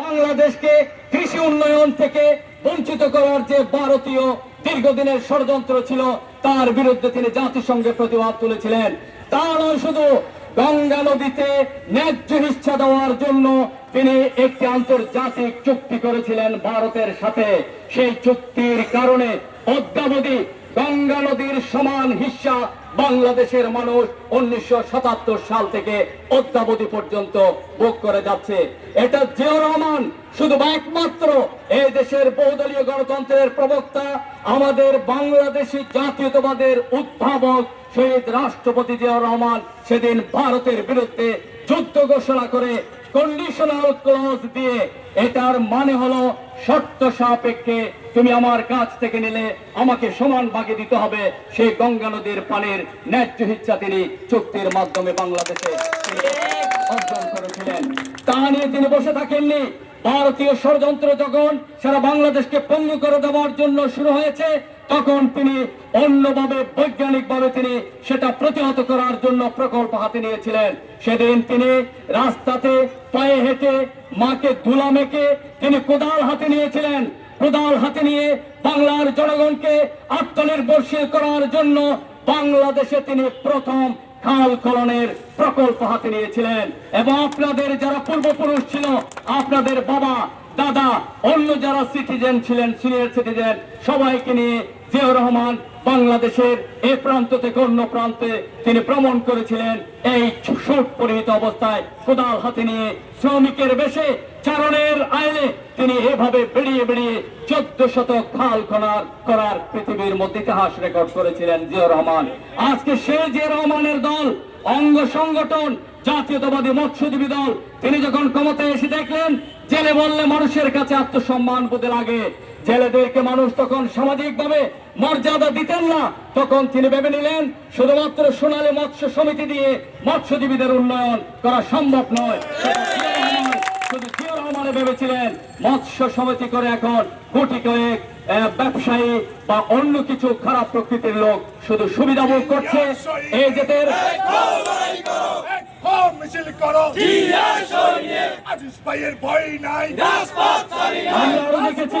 বাংলাদেশকে কৃষি উন্নয়ন থেকে বঞ্চিত করার যে ভারতীয় দীর্ঘদিনের ষড়যন্ত্র ছিল, তার বিরুদ্ধে তিনি জাতিসংঘে প্রতিবাদ তুলেছিলেন। তা নয়, শুধু গঙ্গা নদীতে ন্যায্য হিচ্ছা দেওয়ার জন্য তিনি একটি আন্তর্জাতিক চুক্তি করেছিলেন ভারতের সাথে। সেই চুক্তির কারণে অদ্যাবধি গঙ্গা নদীর সমান হিস্সা বাংলাদেশের মানুষ উনিশশো সাল থেকে অদ্যাবধি পর্যন্ত ভোগ করে যাচ্ছে। এটা জিয়াউর রহমান শুধু একমাত্র এই দেশের বহুদলীয় গণতন্ত্রের প্রবক্তা, আমাদের বাংলাদেশি জাতীয়তাবাদের উদ্ভাবক শহীদ রাষ্ট্রপতি জিয়াউর রহমান সেদিন ভারতের বিরুদ্ধে যুদ্ধ ঘোষণা করে কন্ডিশনাল ক্লজ দিয়ে এটার মানে হলো শর্ত সাপেক্ষে তুমি আমার কাছ থেকে নিলে আমাকে সমান ভাগে দিতে হবে সেই গঙ্গা নদীর পানির ন্যায্য হিচ্ছা তিনি চুক্তির মাধ্যমে বাংলাদেশে অর্জন করেছিলেন। তা নিয়ে তিনি বসে থাকেননি। ভারতীয় ষড়যন্ত্র যখন সারা বাংলাদেশকে পঙ্গু করে দেওয়ার জন্য শুরু হয়েছে তখন তিনি অন্যভাবে, বৈজ্ঞানিকভাবে তিনি সেটা প্রতিহত করার জন্য প্রকল্প হাতে নিয়েছিলেন। সেদিন তিনি রাস্তাতে পায়ে হেঁটে মাকে ধুলা মেখে তিনি কোদাল হাতে নিয়েছিলেন। কোদাল হাতে নিয়ে বাংলার জনগণকে আত্মনির্ভরশীল করার জন্য বাংলাদেশে তিনি প্রথম খাল খননের প্রকল্প হাতে নিয়েছিলেন। এবং আপনাদের যারা পূর্বপুরুষ ছিল, আপনাদের বাবা দাদা, অন্য যারা সিটিজেন ছিলেন সিনিয়র সিটিজেন সবাইকে নিয়ে জিয়াউর রহমান বাংলাদেশের এই প্রান্ত থেকে অন্য প্রান্তে তিনি ভ্রমণ করেছিলেন। এই সুট পরিহিত অবস্থায় কোদাল হাতে নিয়ে শ্রমিকের বেশে চারণের আইনে তিনি এভাবে বেরিয়ে বেরিয়ে চোদ্দ শত খাল খনার করার পৃথিবীর মধ্যে ইতিহাস রেকর্ড করেছিলেন জিয়াউর রহমান। আজকে সেই জিয়া রহমানের দল অঙ্গ সংগঠন জাতীয়তাবাদী মৎস্যজীবী দল, তিনি যখন ক্ষমতায় এসে দেখলেন, জেলে বললে মানুষের কাছে আত্মসম্মান বোধে লাগে। জেলেদেরকে মানুষ তখন সামাজিক ভাবে মর্যাদা দিতেন না। তখন তিনি ভেবে নিলেন, শুধুমাত্র সোনালী মৎস্য সমিতি দিয়ে মৎস্যজীবীদের উন্নয়ন করা সম্ভব নয়। শুধু রহমানে ভেবেছিলেন, মৎস্য সমিতি করে এখন কোটি কয়েক ব্যবসায়ী বা অন্য কিছু খারাপ প্রকৃতির লোক শুধু সুবিধা ভোগ করছে। এই জেতের মিছিল করো। আজিজ ভাইয়ের ভয় নাই। আমরা আরও দেখেছি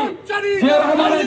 জিয়া রহমানের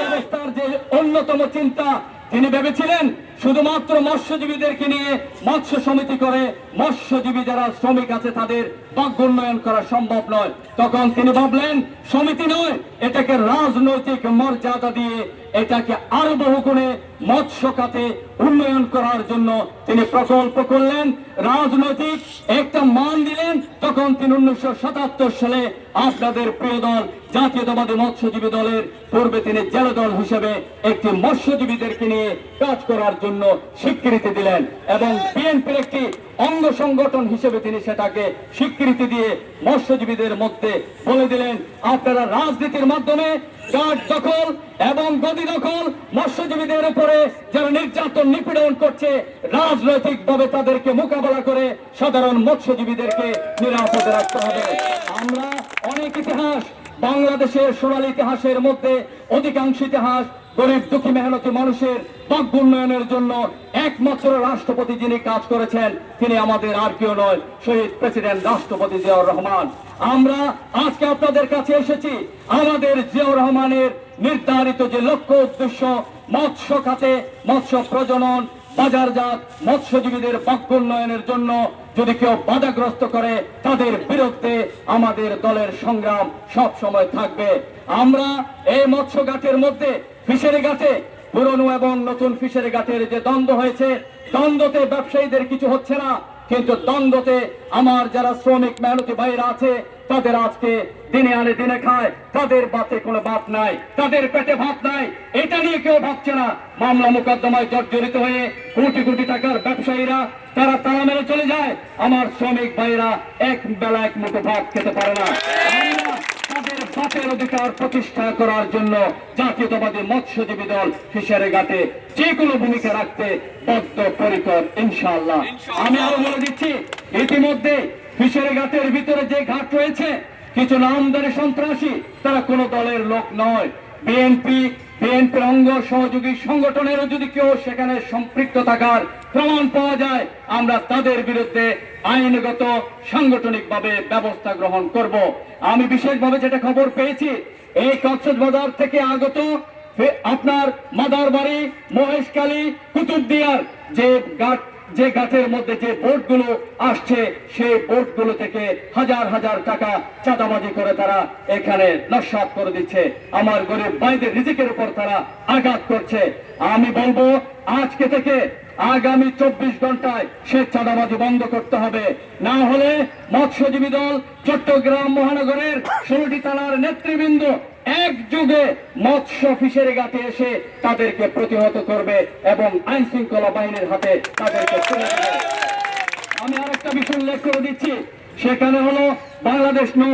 ব্যবস্থার যে অন্যতম চিন্তা তিনি ভেবেছিলেন শুধুমাত্র মৎস্যজীবীদেরকে নিয়ে মৎস্য সমিতি করে মৎস্যজীবী যারা শ্রমিক আছে তাদের ভাগ্য উন্নয়ন করা সম্ভব নয়। তখন তিনি ভাবলেন, সমিতি নয়, এটাকে রাজনৈতিক মর্যাদা দিয়ে এটাকে আরও বহু গুণে মৎস্য খাতে উন্নয়ন করার জন্য তিনি প্রকল্প করলেন। রাজনৈতিক একটা মান দিলেন। তখন তিনি উনিশশো সাতাত্তর সালে আপনাদের প্রিয় দল জাতীয়তাবাদী মৎস্যজীবী দলের পূর্বে তিনি জেলা দল হিসেবে একটি মৎস্যজীবীদেরকে নিয়ে কাজ করার জন্য স্বীকৃতি দিলেন এবং বিএনপির একটি অঙ্গ সংগঠন হিসেবে তিনি সেটাকে স্বীকৃতি দিয়ে মৎস্যজীবীদের মধ্যে বলে দিলেন, আপনারা রাজনীতির মাধ্যমে কাঠ দখল এবং গদি দখল মৎস্যজীবীদের উপরে যারা নির্যাতন নিপীড়ন করছে রাজনৈতিক ভাবে তাদেরকে মোকাবেলা করে সাধারণ মৎস্যজীবীদেরকে নিরাপদে রাখতে হবে। আমরা অনেক ইতিহাস বাংলাদেশের সোনালী ইতিহাসের মধ্যে অধিকাংশ ইতিহাস গরিব দুঃখী মেহনতি মানুষের ভাগ্য উন্নয়নের জন্য একমাত্র রাষ্ট্রপতি যিনি কাজ করেছেন, তিনি আমাদের আর কেউ নয়, শহীদ প্রেসিডেন্ট রাষ্ট্রপতি জিয়াউর রহমান। আমরা আজকে আপনাদের কাছে এসেছি আমাদের জিয়াউর রহমানের নির্ধারিত যে লক্ষ্য উদ্দেশ্য, মৎস্য খাতে, মৎস্য প্রজনন, বাজারজাত, মৎস্যজীবীদের বাক্য উন্নয়নের জন্য যদি কেউ বাধাগ্রস্ত করে, তাদের বিরুদ্ধে আমাদের দলের সংগ্রাম সব সময় থাকবে। আমরা এই মৎস্য গাছের মধ্যে, ফিশারি গাছে, পুরনো এবং নতুন ফিশারি গাছের যে দ্বন্দ্ব হয়েছে, দ্বন্দ্বতে ব্যবসায়ীদের কিছু হচ্ছে না। কিন্তু দ্বন্দ্বতে আমার যারা শ্রমিক মেহনতি ভাইরা আছে, তাদের আজকে দিনে আনে দিনে খায়। তাদের বাতে কোনো ভাত নাই, তাদের পেটে ভাত নাই। এটা নিয়ে কেউ ভাবছে না। মামলা মোকদ্দমায় জর্জরিত হয়ে কোটি কোটি টাকার ব্যবসায়ীরা, তারা তারা মেরে চলে যায়। আমার শ্রমিক ভাইরা এক বেলা এক মুখে ভাত খেতে পারে না। আমরা অধিকার প্রতিষ্ঠা করার জন্য জাতীয়তাবাদী মৎস্যজীবী দল ফিশারে ঘাটে যে কোনো ভূমিকা রাখতে বদ্ধ পরিকর ইনশাআল্লাহ। আমি আরও বলে দিচ্ছি ইতিমধ্যে ফিশারি ঘাটের ভিতরে যে ঘাট রয়েছে কিছু নামদারি সন্ত্রাসী তারা কোনো দলের লোক নয়। বিএনপি বিএনপির অঙ্গ সহযোগী সংগঠনেরও যদি কেউ সেখানে সম্পৃক্ত থাকার প্রমাণ পাওয়া যায়, আমরা তাদের বিরুদ্ধে আইনগত, সাংগঠনিকভাবে ব্যবস্থা গ্রহণ করব। আমি বিশেষভাবে যেটা খবর পেয়েছি, এই কক্সবাজার থেকে আগত আপনার মাদারবাড়ি, মহেশখালী, কুতুবদিয়ার যে গাট যে ঘাটের মধ্যে যে বোটগুলো আসছে, সেই বোটগুলো থেকে হাজার হাজার টাকা চাঁদাবাজি করে তারা এখানে নস্বাত করে দিচ্ছে। আমার গরিব ভাইদের রিজিকের উপর তারা আঘাত করছে। আমি বলব, আজকে থেকে আগামী চব্বিশ ঘন্টায় সে চাঁদাবাজি বন্ধ করতে হবে। না হলে মৎস্যজীবী দল চট্টগ্রাম মহানগরের ষোলোটি থানার নেতৃবৃন্দ এক যুগে মৎস্য ফিশারি গাতে এসে তাদেরকে প্রতিহত করবে এবং আইন শৃঙ্খলা বাহিনীর হাতে তাদেরকে তুলে আমি আরেকটা বিষয় উল্লেখ করে দিচ্ছি। সেখানে হলো বাংলাদেশ নৌ